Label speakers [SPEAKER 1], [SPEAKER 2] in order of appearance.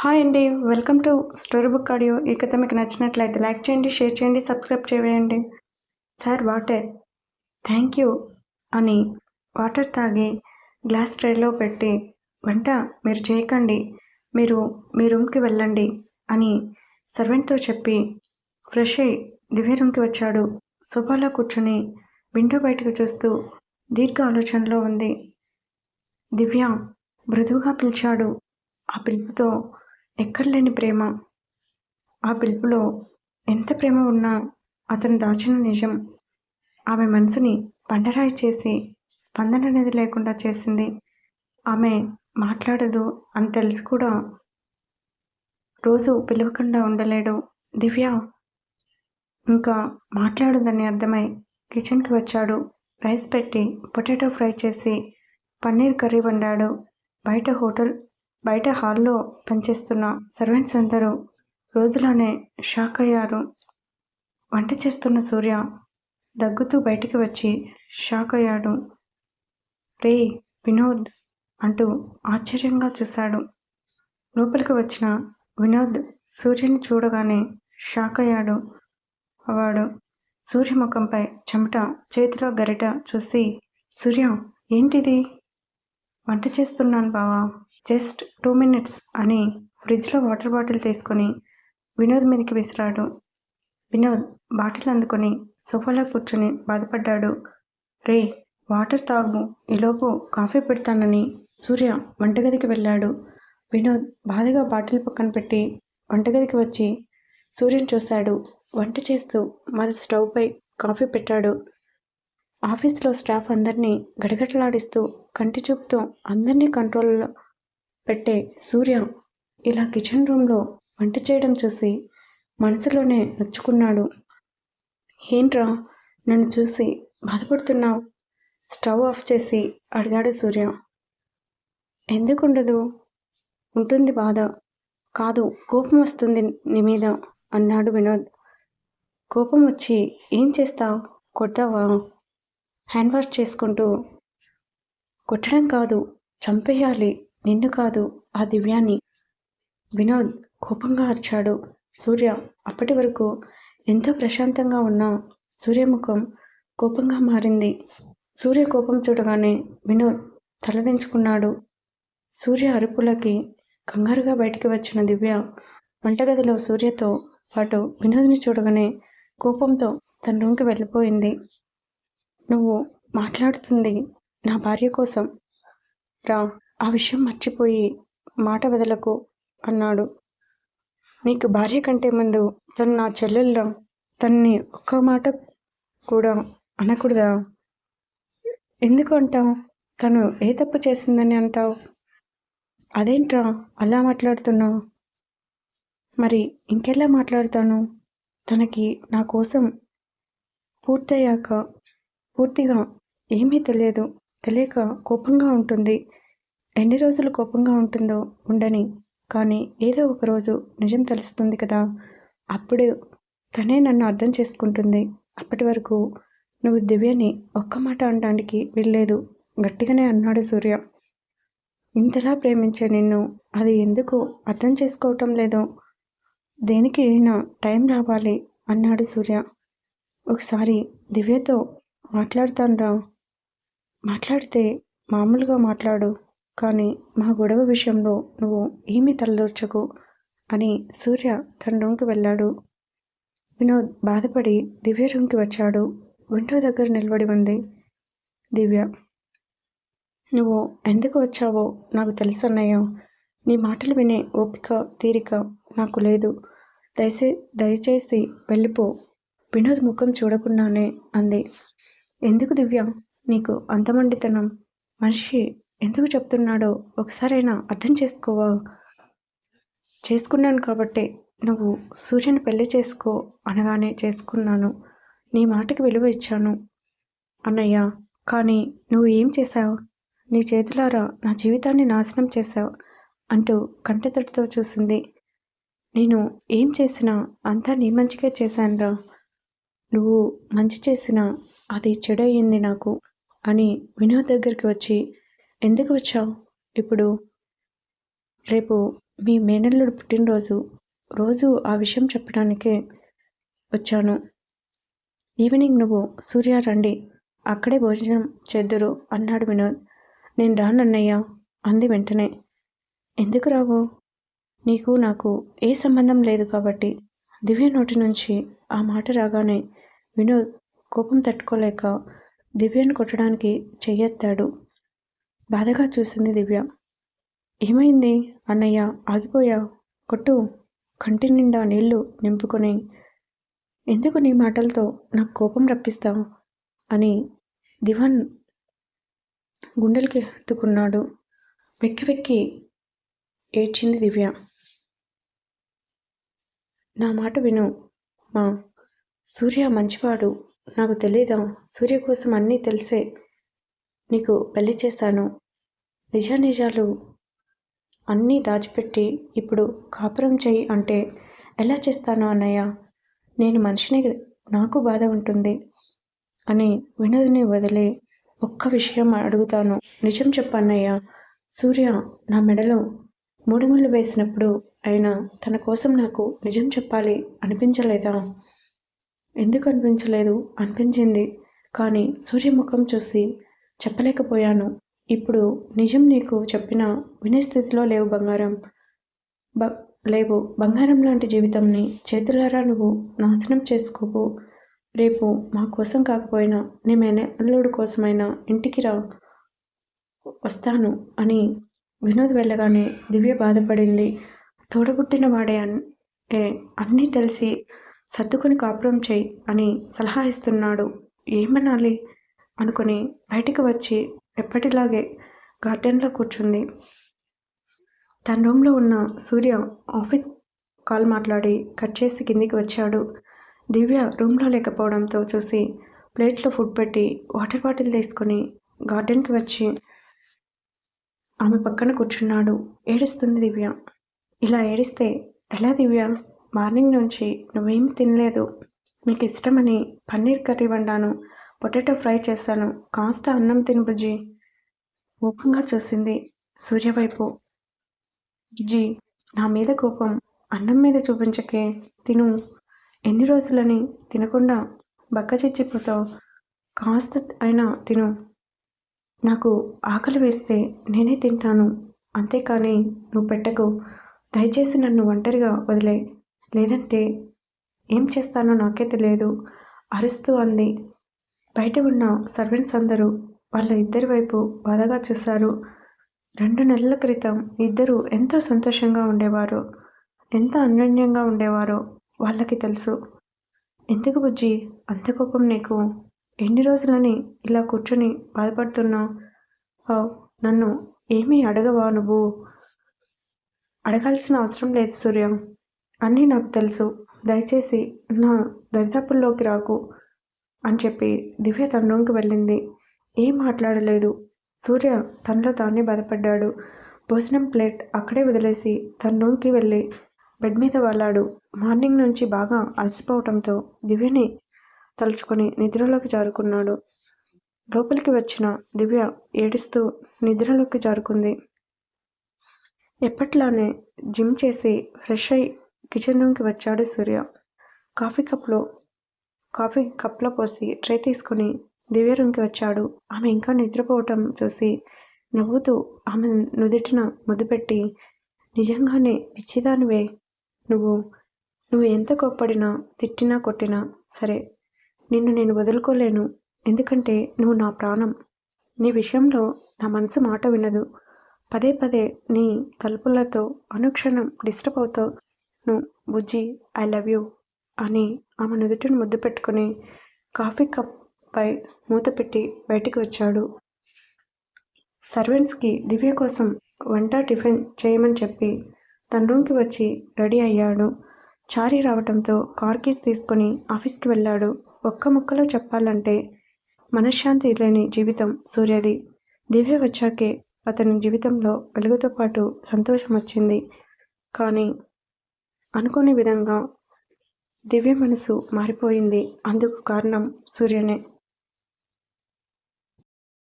[SPEAKER 1] Hi అండి welcome to story book audio. ఈ కథ మీకు నచ్చినట్లయితే లైక్ చేయండి షేర్ చేయండి సబ్స్క్రైబ్ చేయండి. Sir water. థ్యాంక్ యూ అని వాటర్ తాగి గ్లాస్ ట్రేలో పెట్టి వంట మీరు చేయకండి మీరు మీ రూమ్కి వెళ్ళండి అని సర్వెంట్తో చెప్పి ఫ్రెష్ అయ్యి దివ్య రూమ్కి వచ్చాడు. సోఫాలో కూర్చొని విండో బయటకు చూస్తూ దీర్ఘ ఆలోచనలో ఉంది. దివ్య మృదువుగా పిలిచాడు. ఆ పిలుపుతో ఎక్కడ లేని ప్రేమ? ఆ పిలుపులో ఎంత ప్రేమ ఉన్నా అతను దాచిన నిజం. ఆమె మనసుని బండరాయి చేసి స్పందన అనేది లేకుండా చేసింది. ఆమె మాట్లాడదు అని తెలిసి కూడా రోజు పిలవకుండా ఉండలేడు. దివ్య ఇంకా మాట్లాడదని అర్థమై కిచెన్కి వచ్చాడు. రైస్ పెట్టి పొటాటో ఫ్రై చేసి పన్నీర్ కర్రీ వండాడు. బయట హోటల్ బయట హాల్లో పనిచేస్తున్న సర్వెంట్స్ అందరూ రోజులోనే షాక్ అయ్యారు. వంట చేస్తున్న సూర్య దగ్గుతూ బయటికి వచ్చి షాక్ అయ్యాడు. రే వినోద్ అంటూ ఆశ్చర్యంగా చూశాడు. లోపలికి వచ్చిన వినోద్ సూర్యుని చూడగానే షాక్ అయ్యాడు. వాడు సూర్య ముఖంపై చెమట చేతిలో గరిట చూసి సూర్య ఏంటిది? వంట చేస్తున్నాను బావా. జస్ట్ టూ మినిట్స్ అని ఫ్రిడ్జ్లో వాటర్ బాటిల్ తీసుకొని వినోద్ మీదకి విసిరాడు. వినోద్ బాటిల్ అందుకొని సోఫాలో కూర్చొని బాధపడ్డాడు. రే వాటర్ తాగు. ఈలోపు కాఫీ పెడతానని సూర్య వంటగదికి వెళ్ళాడు. వినోద్ బాధగా బాటిల్ పక్కన పెట్టి వంటగదికి వచ్చి సూర్యుని చూశాడు. వంట చేస్తూ మరి స్టవ్పై కాఫీ పెట్టాడు. ఆఫీస్లో స్టాఫ్ అందరినీ గడగడలాడిస్తూ కంటి చూపుతో అందరినీ కంట్రోల్లో పెట్టే సూర్య ఇలా కిచెన్ రూమ్లో వంట చేయడం చూసి మనసులోనే నొచ్చుకున్నాడు. ఏంట్రా? నన్ను చూసి బాధపడుతున్నావు? స్టవ్ ఆఫ్ చేసి అడిగాడు సూర్య. ఎందుకుండదు? ఉంటుంది బాధ. కాదు కోపం వస్తుంది నీ మీద అన్నాడు వినోద్. కోపం వచ్చి ఏం చేస్తావు? కొడతావా? హ్యాండ్ వాష్ చేసుకుంటూ. కొట్టడం కాదు చంపేయాలి. నిన్ను కాదు ఆ దివ్యాన్ని. వినోద్ కోపంగా అరిచాడు. సూర్య అప్పటి వరకు ఎంతో ప్రశాంతంగా ఉన్న సూర్యముఖం కోపంగా మారింది. సూర్య కోపం చూడగానే వినోద్ తలదించుకున్నాడు. సూర్య అరుపులకి కంగారుగా బయటికి వచ్చిన దివ్య వంటగదిలో సూర్యతో పాటు వినోద్ని చూడగానే కోపంతో తన రూమ్కి వెళ్ళిపోయింది. నువ్వు మాట్లాడుతుంది నా భార్య కోసం. రా ఆ విషయం మర్చిపోయి మాట వదలకు అన్నాడు. నీకు భార్య కంటే ముందు తను నా చెల్లెల్లో? తన్ని ఒక్క మాట కూడా అనకూడదా? ఎందుకు అంటావు? తను ఏ తప్పు చేసిందని అంటావు? అదేంట్రా అలా మాట్లాడుతున్నావు? మరి ఇంకెలా మాట్లాడతాను? తనకి నా కోసం పూర్తయ్యాక పూర్తిగా ఏమీ తెలియదు తెలియక కోపంగా ఉంటుంది. ఎన్ని రోజులు కోపంగా ఉంటుందో ఉండని కానీ ఏదో ఒక రోజు నిజం తెలుస్తుంది కదా. అప్పుడు తనే నన్ను అర్థం చేసుకుంటుంది. అప్పటి వరకు నువ్వు దివ్యని ఒక్క మాట అనడానికి వెళ్ళలేదు గట్టిగానే అన్నాడు సూర్య. ఇంతలా ప్రేమించే నిన్ను అది ఎందుకు అర్థం చేసుకోవటం లేదో? దేనికి అయినా టైం రావాలి అన్నాడు సూర్య. ఒకసారి దివ్యతో మాట్లాడుతాను మాట్లాడితే మామూలుగా మాట్లాడు. కానీ మా గొడవ విషయంలో నువ్వు ఏమీ తలదూర్చకు అని సూర్య తన రూమ్కి వెళ్ళాడు. వినోద్ బాధపడి దివ్య రూమ్కి వచ్చాడు. విండో దగ్గర నిలబడి ఉంది. దివ్య నువ్వు ఎందుకు వచ్చావో నాకు తెలుసు అన్నయ్య. నీ మాటలు వినే ఓపిక తీరిక నాకు లేదు. దయచే దయచేసి వెళ్ళిపో వినోద్ ముఖం చూడకుండానే అంది. ఎందుకు దివ్య? నీకు అంతమండితనం మనిషి ఎందుకు చెప్తున్నాడో ఒకసారైనా అర్థం చేసుకోవా? చేసుకున్నాను కాబట్టి నువ్వు సూర్యని పెళ్ళి చేసుకో అనగానే చేసుకున్నాను. నీ మాటకి విలువ ఇచ్చాను అన్నయ్య. కానీ నువ్వు ఏం చేశావు? నీ చేతులారా నా జీవితాన్ని నాశనం చేశావు అంటూ కంటెతడితో చూసింది. నేను ఏం చేసినా అంతా నీ మంచిగా చేశానురా. నువ్వు మంచి చేసినా అది చెడయింది నాకు అని వినోద్ దగ్గరికి వచ్చి ఎందుకు వచ్చావు? ఇప్పుడు రేపు మీ మేనల్లుడు పుట్టినరోజు. రోజు ఆ విషయం చెప్పడానికే వచ్చాను. ఈవినింగ్ నువ్వు సూర్య రండి. అక్కడే భోజనం చేద్దురు అన్నాడు వినోద్. నేను రానన్నయ్య అంది వెంటనే. ఎందుకు రావు? నీకు నాకు ఏ సంబంధం లేదు కాబట్టి. దివ్య నోటి నుంచి ఆ మాట రాగానే వినోద్ కోపం తట్టుకోలేక దివ్యను కొట్టడానికి చెయ్యెత్తాడు. బాధగా చూసింది దివ్య. ఏమైంది అన్నయ్య? ఆగిపోయా? కొట్టు. కంటి నిండా నీళ్ళు నింపుకొని. ఎందుకు నీ మాటలతో నాకు కోపం రప్పిస్తావు? అని దివాన్ గుండెలకి హత్తుకున్నాడు. వెక్కి వెక్కి ఏడ్చింది దివ్య. నా మాట విను మా సూర్య మంచివాడు. నాకు తెలీదా? సూర్య కోసం అన్నీ తెలిసే నీకు పెళ్ళి చేస్తాను నిజానిజాలు అన్నీ దాచిపెట్టి ఇప్పుడు కాపురం చెయ్యి అంటే ఎలా చేస్తాను అన్నయ్య? నేను మనిషిని నాకు బాధ ఉంటుంది అని వినోద్ని వదిలి ఒక్క విషయం అడుగుతాను. నిజం చెప్పన్నయ్య సూర్య నా మెడలో మూడుముళ్ళు వేసినప్పుడు ఆయన తన కోసం నాకు నిజం చెప్పాలి అనిపించలేదా? ఎందుకు అనిపించలేదు? అనిపించింది. కానీ సూర్యముఖం చూసి చెప్పలేకపోయాను. ఇప్పుడు నిజం నీకు చెప్పిన వినే స్థితిలో లేవు బంగారం. బ లేవు. బంగారం లాంటి జీవితంని చేతులారా నువ్వు నాశనం చేసుకోకు. రేపు మా కోసం కాకపోయినా నీ మేనల్లుడు కోసమైనా ఇంటికి రా. వస్తాను అని వినోద్ వెళ్ళగానే దివ్య బాధపడింది. తోడబుట్టిన వాడే ఏ అన్నీ తెలిసి సర్దుకొని కాపురం చేయి అని సలహా ఇస్తున్నాడు. ఏమనాలి? అనుకుని బయటికి వచ్చి ఎప్పటిలాగే గార్డెన్లో కూర్చుంది. తన రూమ్లో ఉన్న సూర్య ఆఫీస్ కాల్ మాట్లాడి కట్ చేసి కిందికి వచ్చాడు. దివ్య రూమ్లో లేకపోవడంతో చూసి ప్లేట్లో ఫుడ్ పెట్టి వాటర్ బాటిల్ తీసుకొని గార్డెన్కి వచ్చి ఆమె పక్కన కూర్చున్నాడు. ఏడుస్తుంది దివ్య. ఇలా ఏడిస్తే ఎలా దివ్య? మార్నింగ్ నుంచి నువ్వేమి తినలేదు. మీకు ఇష్టమని పన్నీర్ కర్రీ వండాను. పొటాటో ఫ్రై చేశాను. కాస్త అన్నం తిను బుజ్జి. కోపంగా చూసింది సూర్యవైపు. జీ నా మీద కోపం. అన్నం మీద చూపించకే తిను. ఎన్ని రోజులని తినకుండా బక్కచిచ్చిపోతావు కాస్త అయినా తిను. నాకు ఆకలి వేస్తే నేనే తింటాను. అంతేకాని నువ్వు పెట్టకు. దయచేసి నన్ను ఒంటరిగా వదిలే. లేదంటే ఏం చేస్తానో నాకే తెలియదు. అరుస్తూ అంది. బయట ఉన్న సర్వెంట్స్ అందరూ వాళ్ళ ఇద్దరి వైపు బాధగా చూశారు రెండు నెలల క్రితం ఇద్దరు ఎంతో సంతోషంగా ఉండేవారు. ఎంత అన్యోన్యంగా ఉండేవారో వాళ్ళకి తెలుసు. ఎందుకు బుజ్జి? అంత కోపం నీకు? ఎన్ని రోజులని ఇలా కూర్చొని బాధపడుతున్నావు? నన్ను ఏమీ అడగవా నువ్వు? అడగాల్సిన అవసరం లేదు సూర్య. అన్నీ నాకు తెలుసు. దయచేసి నా దరిదాపుల్లోకి రాకు. అని చెప్పి దివ్య తన రూమ్కి వెళ్ళింది. ఏం మాట్లాడలేదు. సూర్య తనలో తానే బాధపడ్డాడు. భోజనం ప్లేట్ అక్కడే వదిలేసి తన రూమ్కి వెళ్ళి బెడ్ మీద వాళ్ళాడు మార్నింగ్ నుంచి బాగా అలసిపోవటంతో దివ్యని తలుచుకొని నిద్రలోకి జారుకున్నాడు. లోపలికి వచ్చిన దివ్య ఏడుస్తూ నిద్రలోకి జారుకుంది. ఎప్పట్లానే జిమ్ చేసి ఫ్రెష్ అయి కిచెన్ రూమ్కి వచ్చాడు సూర్య. కాఫీ కప్లో కాఫీ కప్లో పోసి ట్రే తీసుకుని దివ్య రూమ్కి వచ్చాడు. ఆమె ఇంకా నిద్రపోవటం చూసి నవ్వుతూ ఆమె నుదిటిన ముద్దు పెట్టి నిజంగానే పిచ్చిదానివే. నువ్వు నువ్వు ఎంత కోప్పడినా తిట్టినా కొట్టినా సరే నిన్ను నేను వదులుకోలేను. ఎందుకంటే నువ్వు నా ప్రాణం. నీ విషయంలో నా మనసు మాట వినదు. పదే పదే నీ తలుపులతో అనుక్షణం డిస్టర్బ్ అవుతావు నువ్వు బుజ్జి ఐ లవ్ యూ. అని ఆమె నుదుటిని ముద్దు పెట్టుకుని కాఫీ కప్పై మూత పెట్టి బయటికి వచ్చాడు. సర్వెంట్స్కి దివ్య కోసం వంట టిఫిన్ చేయమని చెప్పి తన రూమ్కి వచ్చి రెడీ అయ్యాడు. చారీ రావడంతో కార్ కీస్ తీసుకొని ఆఫీస్కి వెళ్ళాడు. ఒక్క ముక్కలో చెప్పాలంటే మనశ్శాంతి లేని జీవితం సూర్యది. దివ్య వచ్చాకే అతని జీవితంలో వెలుగుతో పాటు సంతోషం వచ్చింది కానీ అనుకోని విధంగా దివ్య మనసు మారిపోయింది. అందుకు కారణం సూర్యనే.